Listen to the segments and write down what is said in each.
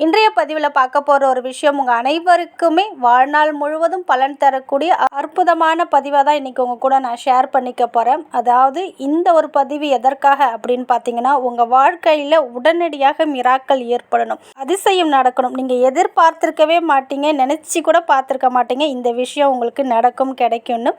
இன்றைய பதிவில் பார்க்க போகிற ஒரு விஷயம் உங்கள் அனைவருக்குமே வாழ்நாள் முழுவதும் பலன் தரக்கூடிய அற்புதமான பதிவாக தான் இன்றைக்கி உங்கள் கூட நான் ஷேர் பண்ணிக்க போகிறேன் அதாவது இந்த ஒரு பதிவு எதற்காக அப்படின்னு பார்த்தீங்கன்னா உங்கள் வாழ்க்கையில் உடனடியாக மிராக்கள் ஏற்படணும். அதிசயம் நடக்கணும். நீங்கள் எதிர்பார்த்துருக்கவே மாட்டீங்க நினச்சி கூட பார்த்துருக்க மாட்டீங்க. இந்த விஷயம் உங்களுக்கு நடக்கும் கிடைக்கும்னு.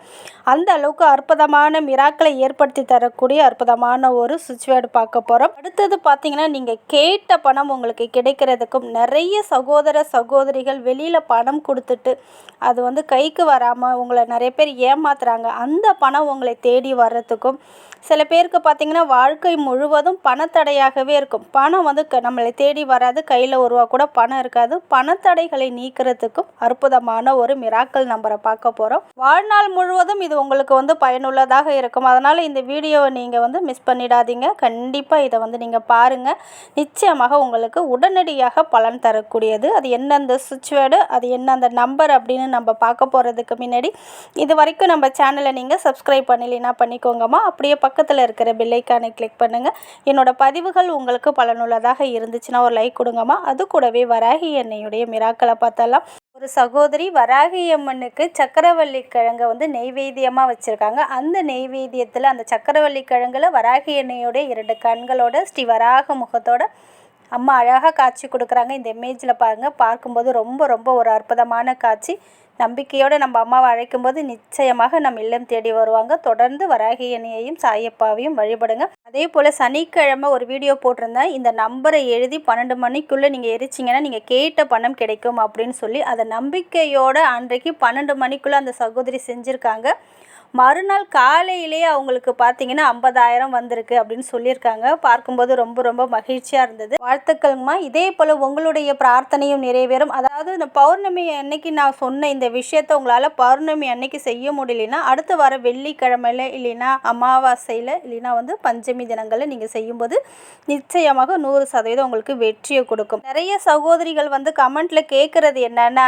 அந்த அளவுக்கு அற்புதமான மிராக்களை ஏற்படுத்தி தரக்கூடிய அற்புதமான ஒரு சுச்சுவேட் பார்க்க போகிறோம் அடுத்தது பார்த்தீங்கன்னா நீங்கள் கேட்ட பணம் உங்களுக்கு கிடைக்கிறதுக்கும் நிறைய சகோதர சகோதரிகள் வெளியில் பணம் கொடுத்துட்டு அது வந்து கைக்கு வராமல் உங்களை நிறைய பேர் ஏமாத்துறாங்க. அந்த பணம் உங்களை தேடி வர்றதுக்கும் சில பேருக்கு பார்த்திங்கன்னா வாழ்க்கை முழுவதும் பணத்தடையாகவே இருக்கும். பணம் வந்து க- நம்மளை தேடி வராது. கையில் ஒரு ரூபா கூட பணம் இருக்காது. பணத்தடைகளை நீக்கிறதுக்கும் அற்புதமான ஒரு மிராக்கல் நம்பரை பார்க்க போகிறோம் வாழ்நாள் முழுவதும் இது உங்களுக்கு வந்து பயனுள்ளதாக இருக்கும். அதனால் இந்த வீடியோவை நீங்கள் வந்து மிஸ் பண்ணிடாதீங்க. கண்டிப்பாக இதை வந்து நீங்கள் பாருங்கள் நிச்சயமாக உங்களுக்கு உடனடியாக பலன் தரக்கூடியது. அது என்னெந்த சுச்சுவேடு அது என்ன அந்த நம்பர் அப்படின்னு நம்ம பார்க்க போகிறதுக்கு முன்னாடி இது வரைக்கும் நம்ம சேனலை நீங்கள் சப்ஸ்கிரைப் பண்ணலைன்னா பண்ணிக்கோங்கம்மா. அப்படியே பக்கத்தில் இருக்கிற பெல்லைக்கானை கிளிக் பண்ணுங்கள் என்னோடய பதிவுகள் உங்களுக்கு பலனுள்ளதாக இருந்துச்சுன்னா ஒரு லைக் கொடுங்கம்மா. அது கூடவே வராகி எண்ணெயுடைய மிராக்களை பார்த்தலாம் ஒரு சகோதரி வராகி அம்மனுக்கு சக்கரவள்ளி கிழங்கை வந்து நெய்வேத்தியமாக வச்சுருக்காங்க. அந்த நெய்வேத்தியத்தில் அந்த சக்கரவள்ளி கிழங்குல வராகி எண்ணெயோட இரண்டு கண்களோட ஸ்ரீ வராக முகத்தோட அம்மா அழகாக காட்சி கொடுக்குறாங்க. இந்த இமேஜில் பாருங்கள் பார்க்கும்போது ரொம்ப ரொம்ப ஒரு அற்புதமான காட்சி. நம்பிக்கையோடு நம்ம அம்மாவை அழைக்கும் போது நிச்சயமாக நம் இல்லம் தேடி வருவாங்க. தொடர்ந்து வராகி சாயப்பாவையும் வழிபடுங்க. அதே போல் சனிக்கிழமை ஒரு வீடியோ போட்டிருந்தேன். இந்த நம்பரை எழுதி பன்னெண்டு மணிக்குள்ளே நீங்கள் எரிச்சிங்கன்னா நீங்கள் கேட்ட பணம் கிடைக்கும் அப்படின்னு சொல்லி அதை நம்பிக்கையோடு அன்றைக்கு பன்னெண்டு மணிக்குள்ளே அந்த சகோதரி செஞ்சுருக்காங்க. மறுநாள் காலையிலேயே அவங்களுக்கு பார்த்தீங்கன்னா ஐம்பதாயிரம் வந்திருக்கு அப்படின்னு சொல்லியிருக்காங்க. பார்க்கும்போது ரொம்ப ரொம்ப மகிழ்ச்சியாக இருந்தது. வாழ்த்துக்கள்மா. இதே போல் உங்களுடைய பிரார்த்தனையும் நிறைவேறும். அதாவது இந்த பௌர்ணமி அன்னைக்கு நான் சொன்ன இந்த விஷயத்த உங்களால் பௌர்ணமி அன்னைக்கு செய்ய முடியலனா அடுத்து வர வெள்ளிக்கிழமையில இல்லைன்னா அமாவாசையில் இல்லைன்னா வந்து பஞ்சமி தினங்களில் நீங்கள் செய்யும்போது நிச்சயமாக நூறு சதவீதம் உங்களுக்கு வெற்றியை கொடுக்கும். நிறைய சகோதரிகள் வந்து கமெண்ட்டில் கேட்குறது என்னென்னா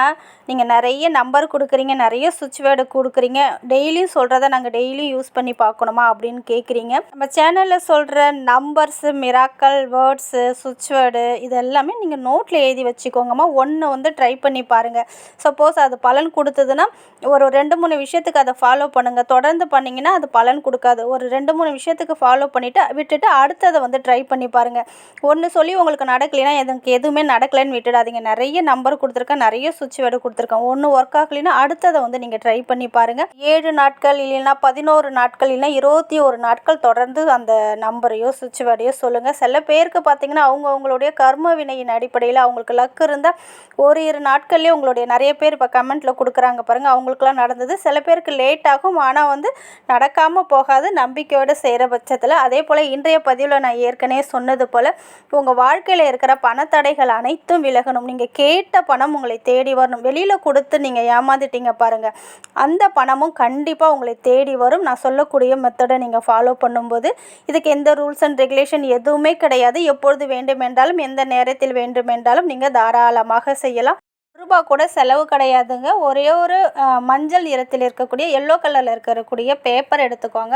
நீங்கள் நிறைய நம்பர் கொடுக்குறீங்க நிறைய சுவிட்ச் வேர்டு கொடுக்குறீங்க. டெய்லியும் சொல்கிற நாங்கள் டெய்லியும் யூஸ் பண்ணி பார்க்கணுமா அப்படின்னு கேட்குறீங்க நம்ம சேனலில் சொல்கிற நம்பர்ஸு மிராக்கல் வேர்ட்ஸு சுவிட்ச் வேர்டு இது எல்லாமே நீங்கள் நோட்டில் எழுதி வச்சுக்கோங்கம்மா. ஒன்று வந்து ட்ரை பண்ணி பாருங்கள் சப்போஸ் அது பலன் கொடுத்ததுன்னா ஒரு ரெண்டு மூணு விஷயத்துக்கு அதை ஃபாலோ பண்ணுங்கள் தொடர்ந்து பண்ணிங்கன்னா அது பலன் கொடுக்காது. ஒரு ரெண்டு மூணு விஷயத்துக்கு ஃபாலோ பண்ணிவிட்டு விட்டுட்டு அடுத்ததை வந்து ட்ரை பண்ணி பாருங்கள் ஒன்று சொல்லி உங்களுக்கு நடக்கலைன்னா எனக்கு எதுவுமே நடக்கலைன்னு விட்டுடாதீங்க. நிறைய நம்பர் கொடுத்துருக்கேன் நிறைய சுவிட்ச் வேர்டு கொடுத்துருக்கேன். ஒன்று ஒர்க் ஆகலைன்னா அடுத்ததை வந்து நீங்கள் ட்ரை பண்ணி பாருங்கள் ஏழு நாட்கள் இல்லைன்னா பதினோரு நாட்கள் இல்லைன்னா இருபத்தி ஒரு நாட்கள் தொடர்ந்து அந்த நம்பரையோ சுவிட்ச் வேர்டையோ சொல்லுங்கள் சில பேருக்கு பார்த்தீங்கன்னா அவங்க அவங்களுடைய கர்ம வினையின் அடிப்படையில் அவங்களுக்கு லக்கு இருந்தால் ஒரு இரு நாட்கள்லேயே உங்களுடைய நிறைய பேர் இப்போ கமெண்ட்டில் கொடுக்குறாங்க பாருங்கள் அவங்களுக்குலாம் நடந்தது. சில பேருக்கு லேட் ஆகும். ஆனால் வந்து நடக்காமல் போகாது. நம்பிக்கையோடு செய்கிற பட்சத்தில். அதே போல் இன்றைய பதிவில் நான் ஏற்கனவே சொன்னது போல் உங்கள் வாழ்க்கையில் இருக்கிற பணத்தடைகள் அனைத்தும் விலகணும். நீங்கள் கேட்ட பணம் உங்களை தேடி வரணும். வெளியில் கொடுத்து நீங்கள் ஏமாந்துட்டீங்க பாருங்கள் அந்த பணமும் கண்டிப்பாக உங்களுக்கு உங்களை தேடி வரும். நான் சொல்லக்கூடிய மெத்தடை நீங்கள் ஃபாலோ பண்ணும்போது இதுக்கு எந்த ரூல்ஸ் அண்ட் ரெகுலேஷன் எதுவுமே கிடையாது. எப்பொழுது வேண்டுமென்றாலும் எந்த நேரத்தில் வேண்டுமென்றாலும் நீங்கள் தாராளமாக செய்யலாம். ரூபா கூட செலவு கிடையாதுங்க. ஒரே ஒரு மஞ்சள் நிறத்தில் இருக்கக்கூடிய எல்லோ கலரில் இருக்கக்கூடிய பேப்பர் எடுத்துக்கோங்க.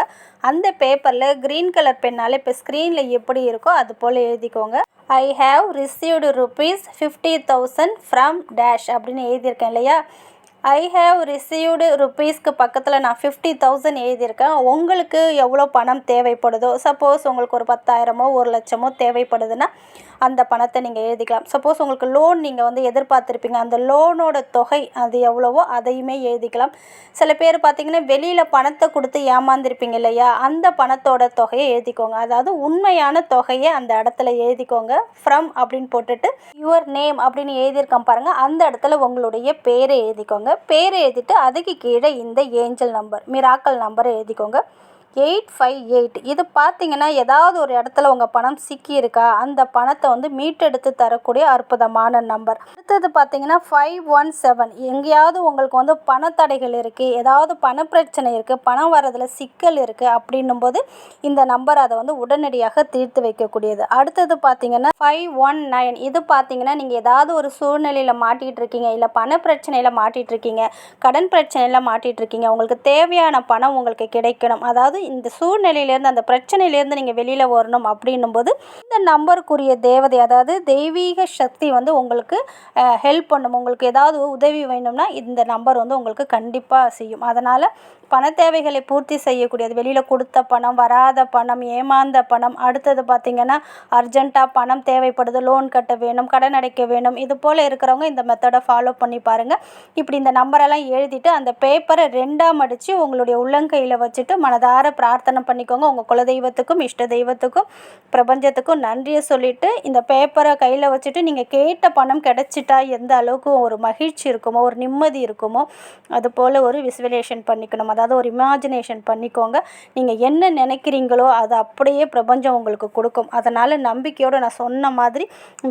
அந்த பேப்பரில் க்ரீன் கலர் பெண்ணால் இப்போ ஸ்க்ரீனில் எப்படி இருக்கோ அது போல் எழுதிக்கோங்க. I have received rupees fifty thousand from dash அப்படின்னு எழுதியிருக்கேன் இல்லையா? ஐ ஹேவ் ரிசீவ்டு ருபீஸ்க்கு பக்கத்தில் நான் ஃபிஃப்டி தௌசண்ட் எழுதியிருக்கேன். உங்களுக்கு எவ்வளோ பணம் தேவைப்படுதோ சப்போஸ் உங்களுக்கு ஒரு பத்தாயிரமோ ஒரு லட்சமோ தேவைப்படுதுன்னா அந்த பணத்தை நீங்கள் எழுதிக்கலாம். சப்போஸ் உங்களுக்கு லோன் நீங்கள் வந்து எதிர்பார்த்துருப்பீங்க. அந்த லோனோட தொகை அது எவ்வளவோ அதையுமே எழுதிக்கலாம். சில பேர் பார்த்தீங்கன்னா வெளியில் பணத்தை கொடுத்து ஏமாந்துருப்பீங்க இல்லையா? அந்த பணத்தோட தொகையை எழுதிக்கோங்க. அதாவது உண்மையான தொகையை அந்த இடத்துல எழுதிக்கோங்க. ஃப்ரம் அப்படின்னு போட்டுட்டு யுவர் நேம் அப்படின்னு எழுதியிருக்கோம் பாருங்கள் அந்த இடத்துல உங்களுடைய பேரை எழுதிக்கோங்க. பேரை எழுதிட்டு அதுக்கு கீழே இந்த ஏஞ்சல் நம்பர் மிராக்கல் நம்பரை எழுதிக்கோங்க. Eight five eight. இது பார்த்தீங்கன்னா ஏதாவது ஒரு இடத்துல உங்கள் பணம் சிக்கி இருக்கா அந்த பணத்தை வந்து மீட்டெடுத்து தரக்கூடிய அற்புதமான நம்பர். அடுத்தது பார்த்தீங்கன்னா ஃபைவ் ஒன் செவன். எங்கேயாவது உங்களுக்கு வந்து பணத்தடைகள் இருக்குது ஏதாவது பண பிரச்சனை இருக்குது பணம் வரதில் சிக்கல் இருக்குது அப்படின்னும் போது இந்த நம்பர் அதை வந்து உடனடியாக தீர்த்து வைக்கக்கூடியது. அடுத்தது பார்த்தீங்கன்னா ஃபைவ் ஒன் நைன். இது பார்த்தீங்கன்னா நீங்கள் ஏதாவது ஒரு சூழ்நிலையில் மாட்டிகிட்டு இருக்கீங்க இல்லை பண பிரச்சனையில் மாட்டிகிட்டு இருக்கீங்க கடன் பிரச்சனையில் மாட்டிகிட்டு இருக்கீங்க உங்களுக்கு தேவையான பணம் உங்களுக்கு கிடைக்கணும். அதாவது இந்த சூழ்நிலையிலேருந்து அந்த பிரச்சனையிலேருந்து நீங்கள் வெளியில் வரணும் அப்படின்னும் போது இந்த நம்பருக்குரிய தேவதை அதாவது தெய்வீக சக்தி வந்து உங்களுக்கு ஹெல்ப் பண்ணும். உங்களுக்கு ஏதாவது உதவி வேணும்னா இந்த நம்பர் வந்து உங்களுக்கு கண்டிப்பாக செய்யும். அதனால் பண தேவைகளை பூர்த்தி செய்யக்கூடியது வெளியில் கொடுத்த பணம் வராத பணம் ஏமாந்த பணம் அடுத்தது பார்த்திங்கன்னா அர்ஜெண்ட்டாக பணம் தேவைப்படுது லோன் கட்ட வேணும் கடன் அடைக்க வேணும் இது போல் இருக்கிறவங்க இந்த மெத்தடை ஃபாலோ பண்ணி பாருங்கள் இப்படி இந்த நம்பரெல்லாம் எழுதிட்டு அந்த பேப்பரை ரெண்டாக மடித்து உங்களுடைய உள்ளங்கையில் வச்சுட்டு மனதார பிரார்த்தனை பண்ணிக்கோங்க. உங்கள் குலதெய்வத்துக்கும் இஷ்ட தெய்வத்துக்கும் பிரபஞ்சத்துக்கும் நன்றியை சொல்லிவிட்டு இந்த பேப்பரை கையில் வச்சுட்டு நீங்கள் கேட்ட பணம் கிடச்சிட்டா எந்த அளவுக்கு ஒரு மகிழ்ச்சி இருக்குமோ ஒரு நிம்மதி இருக்குமோ அது போல் ஒரு விசுவலேஷன் பண்ணிக்கணும். அதாவது ஒரு இமேஜினேஷன் பண்ணிக்கோங்க. நீங்கள் என்ன நினைக்கிறீங்களோ அது அப்படியே பிரபஞ்சம் உங்களுக்கு கொடுக்கும். அதனால் நம்பிக்கையோடு நான் சொன்ன மாதிரி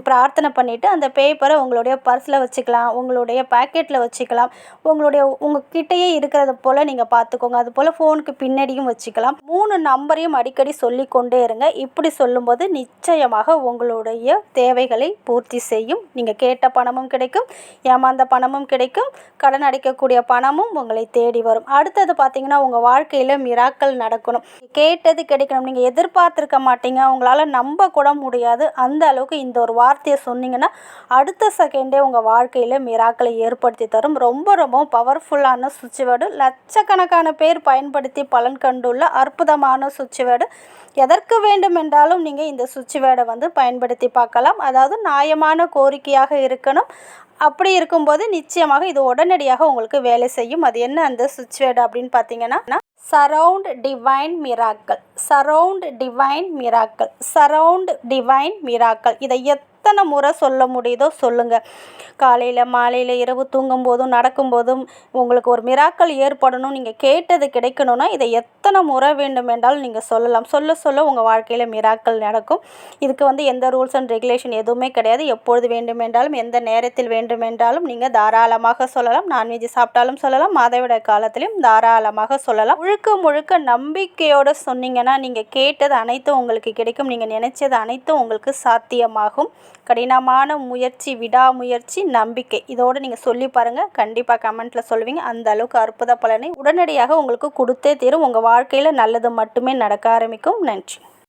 பிரார்த்தனை பண்ணிவிட்டு அந்த பேப்பரை உங்களுடைய பர்ஸில் வச்சுக்கலாம் உங்களுடைய பேக்கெட்டில் வச்சுக்கலாம் உங்களுடைய உங்கள் கிட்டேயே இருக்கிறத போல் நீங்கள் பார்த்துக்கோங்க. அது போல் ஃபோனுக்கு பின்னாடியும் வச்சு வச்சுக்கலாம் மூணு நம்பரையும் அடிக்கடி சொல்லி கொண்டே இருங்க. இப்படி சொல்லும்போது நிச்சயமாக உங்களுடைய தேவைகளை பூர்த்தி செய்யும். நீங்கள் கேட்ட பணமும் கிடைக்கும். ஏமாந்த பணமும் கிடைக்கும். கடன் அடைக்கக்கூடிய பணமும் உங்களை தேடி வரும். அடுத்தது பார்த்தீங்கன்னா உங்கள் வாழ்க்கையில் மிராக்கள் நடக்கணும். கேட்டது கிடைக்கணும். நீங்கள் எதிர்பார்த்துருக்க மாட்டீங்க. உங்களால் நம்ப கூட முடியாது. அந்த அளவுக்கு இந்த ஒரு வார்த்தையை சொன்னீங்கன்னா அடுத்த செகண்டே உங்கள் வாழ்க்கையில் மிராக்களை ஏற்படுத்தி தரும். ரொம்ப ரொம்ப பவர்ஃபுல்லான சுவிட்ச் வேர்டு. லட்சக்கணக்கான பேர் பயன்படுத்தி பலன் கண்டுள்ள அற்புதமான சுவிட்ச் வேர்டு. எதற்கு வேண்டுமென்றாலும் நீங்கள் இந்த சுவிட்ச் வேர்டை வந்து பயன்படுத்தி பார்க்கலாம். அதாவது நியாயமான கோரிக்கையாக இருக்கணும். அப்படி இருக்கும்போது நிச்சயமாக இது உடனடியாக உங்களுக்கு வேலை செய்யும். அது என்ன அந்த சுவிட்ச் வேர்டு அப்படின்னு பார்த்தீங்கன்னா surround divine miracles surround divine miracles surround divine miracles இதை எத் எத்தனை முறை சொல்ல முடியுதோ சொல்லுங்கள் காலையில் மாலையில் இரவு தூங்கும் போதும் நடக்கும்போதும் உங்களுக்கு ஒரு மிராக்கள் ஏற்படணும். நீங்கள் கேட்டது கிடைக்கணும்னா இதை எத்தனை முறை வேண்டும் என்றாலும் நீங்கள் சொல்லலாம். சொல்ல சொல்ல உங்கள் வாழ்க்கையில் மிராக்கள் நடக்கும். இதுக்கு வந்து எந்த ரூல்ஸ் அண்ட் ரெகுலேஷன் எதுவுமே கிடையாது. எப்பொழுது வேண்டுமென்றாலும் எந்த நேரத்தில் வேண்டுமென்றாலும் நீங்கள் தாராளமாக சொல்லலாம். நான்வெஜ் சாப்பிட்டாலும் சொல்லலாம். மாதவிட காலத்திலையும் தாராளமாக சொல்லலாம். முழுக்க முழுக்க நம்பிக்கையோடு சொன்னீங்கன்னா நீங்கள் கேட்டது அனைத்தும் உங்களுக்கு கிடைக்கும். நீங்கள் நினைச்சது அனைத்தும் உங்களுக்கு சாத்தியமாகும். கடினமான முயற்சி விடாமுயற்சி நம்பிக்கை. இதோடு நீங்கள் சொல்லி பாருங்கள் கண்டிப்பாக கமெண்ட்டில் சொல்லுவீங்க. அந்த அளவுக்கு அற்புத பலனை உடனடியாக உங்களுக்கு கொடுத்தே தீரும். உங்கள் வாழ்க்கையில் நல்லது மட்டுமே நடக்க ஆரம்பிக்கும். நன்றி.